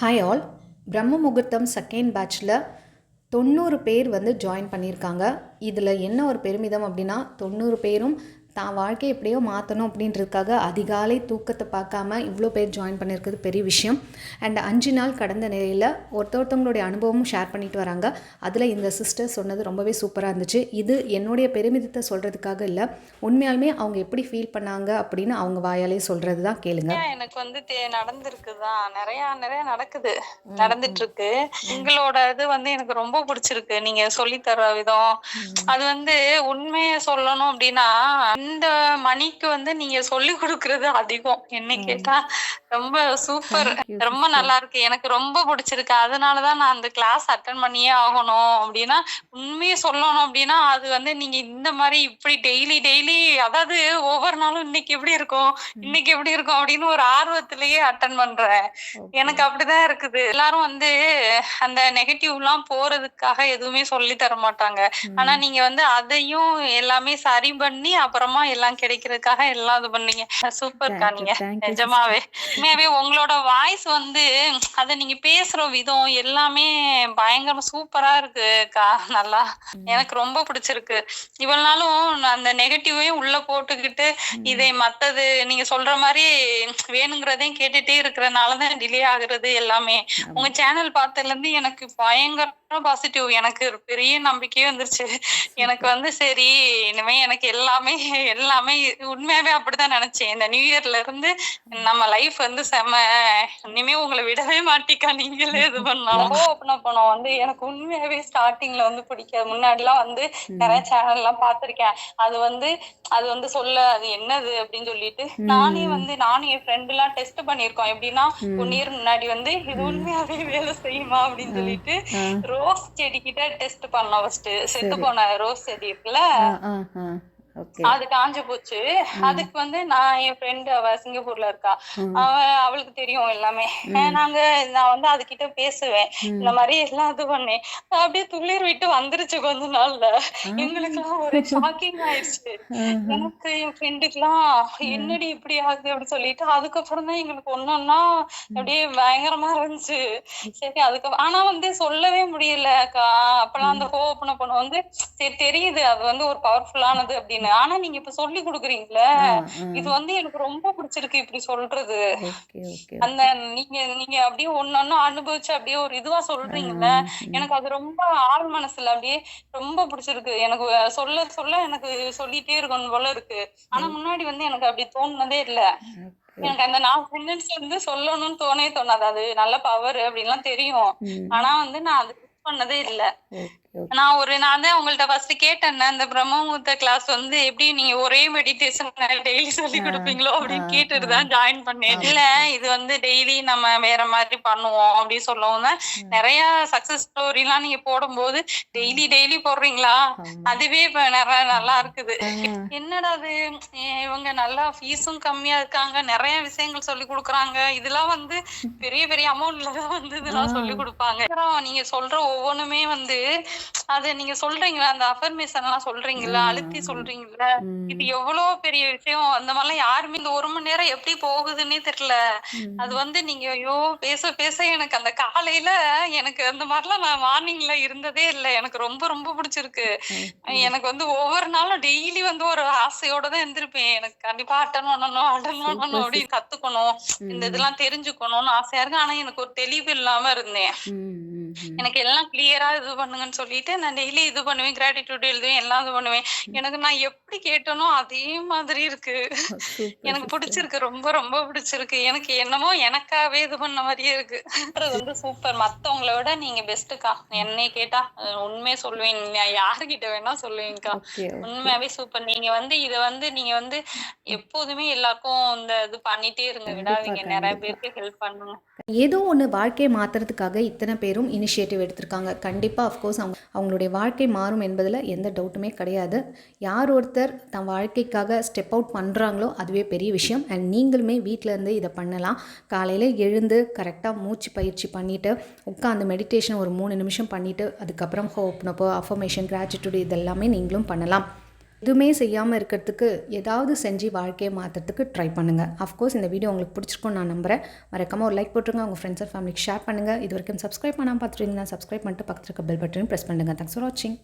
Hi all பிரம்ம முகூர்த்தம் second பேட்ச்சில் தொண்ணூறு பேர் வந்து ஜாயின் பண்ணியிருக்காங்க. இதில் என்ன ஒரு பெருமிதம் அப்படின்னா தொண்ணூறு பேரும் தான் வாழ்க்கையை எப்படியோ மாற்றணும் அப்படின்றதுக்காக அதிகாலை தூக்கத்தை பார்க்காம இவ்வளோ பேர் ஜாயின் பண்ணியிருக்கிறது பெரிய விஷயம். அண்ட் அஞ்சு நாள் கடந்த நிலையில் ஒருத்த ஒருத்தவங்களுடைய அனுபவமும் ஷேர் பண்ணிட்டு வராங்க. அதில் இந்த சிஸ்டர் சொன்னது ரொம்பவே சூப்பராக இருந்துச்சு. இது என்னுடைய பெருமிதத்தை சொல்கிறதுக்காக இல்லை. உண்மையாலுமே அவங்க எப்படி ஃபீல் பண்ணாங்க அப்படின்னு அவங்க வாயாலே சொல்கிறது தான் கேளுங்க எனக்கு வந்து தே- நடந்திருக்குதான் நிறைய நிறைய நடக்குது. நடந்துட்டு இருக்கு உங்களோட இது வந்து எனக்கு ரொம்ப பிடிச்சிருக்கு. நீங்க சொல்லி தர விதம். அது வந்து உண்மையை சொல்லணும் அப்படின்னா இந்த மணிக்கு வந்து நீங்க சொல்லி கொடுக்கறது அதிகம். என்ன கேட்டா ரொம்ப சூப்பர் ரொம்ப. நல்லா இருக்கு. எனக்கு ரொம்ப பிடிச்சிருக்கு. அதனாலதான் நான் அந்த கிளாஸ் அட்டன் பண்ணியே ஆகணும் அப்படின்னா உண்மையை சொல்லணும் அப்படின்னா அது வந்து நீங்க இந்த மாதிரி இப்படி டெய்லி டெய்லி அதாவது ஒவ்வொரு நாளும் இன்னைக்கு எப்படி இருக்கும்? இன்னைக்கு எப்படி இருக்கும்? அப்படின்னு ஒரு ஆர்வத்திலேயே அட்டன் பண்றேன். எனக்கு அப்படிதான் இருக்குது. எல்லாரும் வந்து அந்த நெகட்டிவ் எல்லாம் போறதுக்காக எதுவுமே சொல்லி தர மாட்டாங்க. ஆனா நீங்க வந்து அதையும் எல்லாமே சரி பண்ணி அப்புறமா எல்லாம் கிடைக்கிறதுக்காக எல்லாம் இது பண்ணீங்க. சூப்பர்க்கா நீங்க. நிஜமாவே. உண்மையாவே உங்களோட வாய்ஸ் வந்து அத நீங்க பேசுற விதம் எல்லாமே பயங்கர சூப்பரா இருக்குக்கா நல்லா. எனக்கு ரொம்ப பிடிச்சிருக்கு. இவ்வளவு நாளும் அந்த நெகட்டிவையும் உள்ள போட்டுக்கிட்டு இதை மத்தது நீங்க சொல்ற மாதிரி வேணுங்கிறதையும் கேட்டுட்டே இருக்கிறனாலதான் டிலே ஆகுறது எல்லாமே. உங்க சேனல் பார்த்ததுல இருந்து எனக்கு பயங்கர பாசிட்டிவ் எனக்கு ஒரு பெரிய நம்பிக்கையே வந்துருச்சு. எனக்கு வந்து சரி இனிமே எனக்கு எல்லாமே எல்லாமே உண்மையாவே அப்படிதான் நினைச்சேன். இந்த நியூ இயர்ல இருந்து நம்ம லைஃப் வந்து செம இனிமே உங்களை விடவே மாட்டிக்கா நீங்களே இது பண்ணாலும். ஓப்பன் பண்ணோம். வந்து எனக்கு உண்மையாவே ஸ்டார்டிங்ல வந்து பிடிக்காது. முன்னாடி எல்லாம் வந்து நிறைய சேனல் எல்லாம் பார்த்திருக்கேன். அது வந்து அது வந்து சொல்ல அது என்னது அப்படின்னு சொல்லிட்டு நானே வந்து நானும் என் ஃப்ரெண்ட் எல்லாம் டெஸ்ட் பண்ணிருக்கோம் எப்படின்னா ஒன் இயர் முன்னாடி வந்து இது உண்மையாவே வேலை செய்யுமா அப்படின்னு சொல்லிட்டு ரோஸ் செடி கிட்ட டெஸ்ட் பண்ணோம் ஃபர்ஸ்ட் செத்து போன ரோஸ் செடி இருக்குல்ல? அது காஞ்சு போச்சு. அதுக்கு வந்து நான் என் ஃப்ரெண்ட் அவ சிங்கப்பூர்ல இருக்கா. அவ அவளுக்கு தெரியும் எல்லாமே. நாங்க நான் வந்து அதுகிட்ட பேசுவேன். இந்த மாதிரி எல்லாம் இது பண்ணேன். அப்படியே துளிர் விட்டு வந்துருச்சு கொஞ்ச நாள்ல. எங்களுக்கு எல்லாம் ஒரு ஷாக்கிங் ஆயிடுச்சு. எனக்கு என் ஃப்ரெண்டுக்குலாம் என்னடி இப்படி ஆகுது அப்படின்னு சொல்லிட்டு அதுக்கப்புறம் தான் எங்களுக்கு ஒன்னொன்னா அப்படியே பயங்கரமா இருந்துச்சு. சரி அதுக்கு ஆனா வந்து சொல்லவே முடியலக்கா அப்பெல்லாம் அந்த ஹோப்பன பண்ண வந்து சரி தெரியுது. அது வந்து ஒரு பவர்ஃபுல்லானது அப்படின்னு ஆனா நீங்க இப்ப சொல்லி கொடுக்குறீங்கல்ல இது வந்து எனக்கு ரொம்ப பிடிச்சிருக்கு இப்படி சொல்றது. அந்த நீங்க நீங்க அப்படியே ஒன்னொன்னு அனுபவிச்சு அப்படியே ஒரு இதுவா சொல்றீங்கல்ல எனக்கு அது ரொம்ப ஆழ் மனசுல அப்படியே ரொம்ப பிடிச்சிருக்கு. எனக்கு சொல்ல சொல்ல எனக்கு சொல்லிட்டே இருக்கணும் போல இருக்கு. ஆனா முன்னாடி வந்து எனக்கு அப்படி தோணுனதே இல்ல. எனக்கு அந்த நான் சென்டென்ஸ் வந்து சொல்லணும்னு தோணவே தோணாது. அது நல்ல பவர் அப்படின்லாம் தெரியும். ஆனா வந்து நான் அது பண்ணதே இல்ல. நான் ஒரு நான் தான் உங்கள்ட்ட ஃபர்ஸ்ட் கேட்டேன் அந்த பிரம்மமுகூர்த்த கிளாஸ் வந்து எப்படி நீங்க ஒரே மெடிடேஷன் டெய்லி சொல்லி கொடுப்பீங்களோ அப்படின்னு கேட்டுட்டு தான் ஜாயின் பண்ணேன். இல்ல இது வந்து டெய்லி நம்ம வேற மாதிரி பண்ணுவோம் அப்படின்னு சொல்லவும் தான் நிறைய சக்சஸ் ஸ்டோரி எல்லாம் நீங்க போடும்போது டெய்லி டெய்லி போடுறீங்களா? அதுவே இப்ப நிறைய நல்லா இருக்குது. என்னடா அது இவங்க நல்லா ஃபீஸும் கம்மியா இருக்காங்க நிறைய விஷயங்கள் சொல்லி கொடுக்குறாங்க. இதெல்லாம் வந்து பெரிய பெரிய அமௌண்ட்ல தான் வந்து இதெல்லாம் சொல்லி கொடுப்பாங்க. அப்புறம் நீங்க சொல்ற ஒவ்வொன்றுமே வந்து அது நீங்க சொல்றீங்களா? அந்த அஃபர்மேஷன் எல்லாம் சொல்றீங்களா? அழுத்தி சொல்றீங்களா? இது எவ்வளவு பெரிய விஷயம்? அந்த மாதிரிலாம் யாருமே இந்த ஒரு மணி நேரம் எப்படி போகுதுன்னே தெரியல. அது வந்து நீங்க ஐயோ பேச பேச எனக்கு அந்த காலையில எனக்கு அந்த மாதிரிலாம் நான் மார்னிங்ல இருந்ததே இல்ல. எனக்கு ரொம்ப ரொம்ப பிடிச்சிருக்கு. எனக்கு வந்து ஒவ்வொரு நாளும் டெய்லி வந்து ஒரு ஆசையோட தான் இருந்திருப்பேன் எனக்கு கண்டிப்பா அட்டன் பண்ணணும் அட்டன் பண்ணணும் அப்படின்னு கத்துக்கணும். இந்த இதெல்லாம் தெரிஞ்சுக்கணும்னு ஆசையா இருக்கு. ஆனா எனக்கு ஒரு தெளிவு இல்லாம இருந்தேன். எனக்கு எல்லாம் கிளியரா இது பண்ணுங்கன்னு சொல்லிட்டு நான் டெய்லி இது பண்ணுவேன் கிராட்டிடியூட் எழுதுவேன் எல்லாம் இது பண்ணுவேன். எனக்கு நான் எப்படி கேட்டனோ அதே மாதிரி இருக்கு. எனக்கு பிடிச்சிருக்கு ரொம்ப ரொம்ப பிடிச்சிருக்கு. எனக்கு என்னமோ எனக்காவே இது பண்ண மாதிரியே இருக்கு. வந்து சூப்பர். மத்தவங்கள விட நீங்க பெஸ்ட்டுக்கா என்னைய கேட்டா உண்மையை சொல்லுவேன். யாருகிட்ட வேணா சொல்லுவேன்க்கா. ஓகே உண்மையாவே சூப்பர். நீங்க வந்து இத வந்து நீங்க வந்து எப்போதுமே எல்லாருக்கும் இந்த இது பண்ணிட்டே இருங்க. விடாதீங்க. நிறைய பேருக்கு ஹெல்ப் பண்ணுங்க. ஏதோ ஒன்று வாழ்க்கையை மாற்றுறதுக்காக இத்தனை பேரும் இனிஷியேட்டிவ் எடுத்திருக்காங்க. கண்டிப்பாக அஃப்கோர்ஸ் அவங்க அவங்களுடைய வாழ்க்கை மாறும் என்பதில் எந்த டவுட்டுமே கிடையாது. யார் ஒருத்தர் தன் வாழ்க்கைக்காக ஸ்டெப் அவுட் பண்ணுறாங்களோ அதுவே பெரிய விஷயம். அண்ட் நீங்களுமே வீட்டிலேருந்து இதை பண்ணலாம். காலையில் எழுந்து கரெக்டாக மூச்சு பயிற்சி பண்ணிவிட்டு உட்காந்து மெடிடேஷன் ஒரு மூணு நிமிஷம் பண்ணிவிட்டு அதுக்கப்புறம் ஹோப்னப்போ அஃபர்மேஷன் கிராட்டிடியூட் இதெல்லாமே நீங்களும் பண்ணலாம். எதுவுமே செய்யாமல் இருக்கிறதுக்கு ஏதாவது செஞ்சு வாழ்க்கையை மாற்றுறதுக்கு ட்ரை பண்ணுங்கள் அஃப்கோர்ஸ் இந்த வீடியோ உங்களுக்கு பிடிச்சிருக்கும் நான் நம்புகிறேன் மறக்காமல் ஒரு லைக் போட்டுருங்க. உங்கள் ஃப்ரெண்ட்ஸ் அண்ட் ஃபேமிலிக்கு ஷேர் பண்ணுங்கள் இது வரைக்கும் சப்ஸ்கிரைப் பண்ணாமல் பார்த்துருந்தீங்கன்னா சப்ஸ்கிரைப் பண்ணிட்டு பக்கத்துக்கு இருக்க பெல் பட்டனையும் ப்ரெஸ் பண்ணுங்கள் தேங்க்ஸ் ஃபார் வாட்சிங்